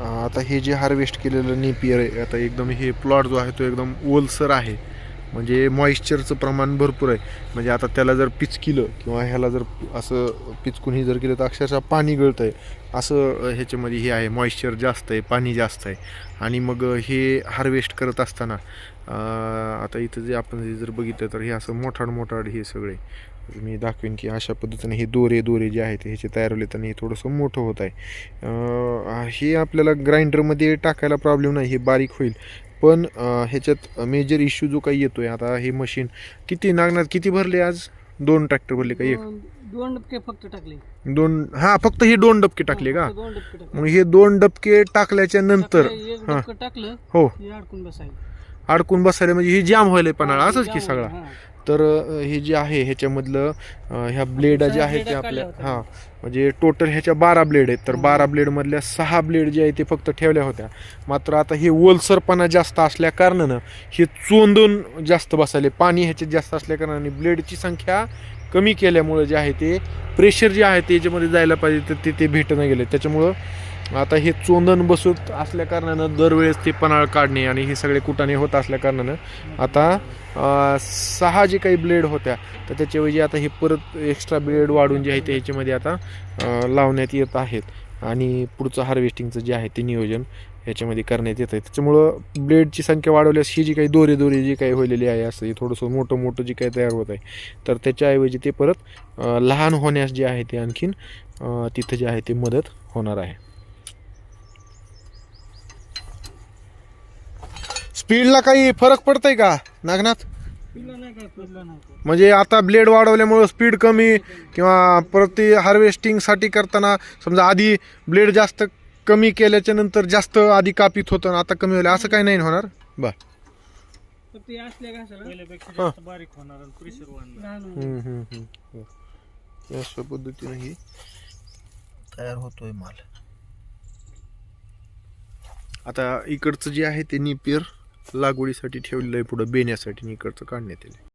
आता हे जे हार्वेस्ट केलेलं नेपियर आहे आता एकदम हे प्लॉट जो आहे तो एकदम ओलसर आहे. म्हणजे मॉइश्चरचं प्रमाण भरपूर आहे. म्हणजे आता त्याला जर पिचकिलं किंवा ह्याला जर असं पिचकूनही जर केलं तर अक्षरशः पाणी गळतं आहे असं ह्याच्यामध्ये हे आहे मॉइश्चर जास्त आहे पाणी जास्त आहे. आणि मग हे हार्वेस्ट करत असताना आता इथं जे आपण जे जर बघितलं तर हे असं मोठाड मोठाड हे सगळे. मी दाखवेन की अशा पद्धतीने हे दोरे दोरे जे आहेत ह्याचे तयार होले आणि हे थोडंसं मोठं होत आहे. हे आपल्याला ग्राइंडरमध्ये टाकायला प्रॉब्लेम नाही हे बारीक होईल. पण ह्याच्यात मेजर इश्यू जो काही येतोय आता हे मशीन किती नागनाथ किती भरले आज? दोन ट्रॅक्टर भरले का एक? दोन डबके फक्त टाकले. दोन हा फक्त हे दोन डबके टाकले का? मग हे दोन डबके टाकल्याच्या नंतर टाकले, हा. अडकून बसायचं अडकून बसायला म्हणजे हे जाम व्हायला पन्हाळा असंच की सगळा. तर हे जे आहे ह्याच्यामधलं ह्या ब्लेड जे आहेत ते आपल्या. हां म्हणजे टोटल ह्याच्या बारा ब्लेड आहेत तर हं. बारा ब्लेडमधल्या सहा ब्लेड जे आहे ते फक्त ठेवल्या होत्या मात्र आता हे ओलसरपणा जास्त असल्या कारणानं हे चोंदून जास्त बसायले पाणी ह्याच्यात जास्त असल्या कारणाने ब्लेडची संख्या कमी केल्यामुळे जे आहे ते प्रेशर जे आहे ते याच्यामध्ये जायला पाहिजे तर ते ते भेटणं गेले त्याच्यामुळं आता हे चोंदण बसत असल्या कारणानं दरवेळेस ते पन्हाळ काढणे आणि हे सगळे कुटाणे होत असल्या कारणानं आता सहा जे काही ब्लेड होत्या तर त्याच्याऐवजी आता हे परत एक्स्ट्रा ब्लेड वाढून जे आहे ते ह्याच्यामध्ये आता लावण्यात येत आहेत. आणि पुढचं हार्वेस्टिंगचं जे आहे ते नियोजन ह्याच्यामध्ये करण्यात येत आहे. त्याच्यामुळं ब्लेडची संख्या वाढवल्यास ही जी काही दोरे दोरे जी काही होलेली आहे असं हे थोडंसं मोठं मोठं जे काही तयार होत आहे तर त्याच्याऐवजी ते परत लहान होण्यास जे आहे ते आणखीन तिथं जे आहे ते मदत होणार आहे. स्पीडला काही फरक पडतंय का नागनाथ? म्हणजे आता ब्लेड वाढवल्यामुळं स्पीड कमी किंवा प्रति हार्वेस्टिंगसाठी करताना समजा आधी ब्लेड जास्त कमी केल्याच्यानंतर जास्त आधी कापीत होतं आणि आता कमी होईल असं काही नाही होणार? बर. असल्या अशा पद्धतीनं ही तयार होतोय माल. आता इकडचं जे आहे ते निपीर लागवडीसाठी ठेवलेलं आहे पुढं बेण्यासाठी इकडचं काढण्यात येईल.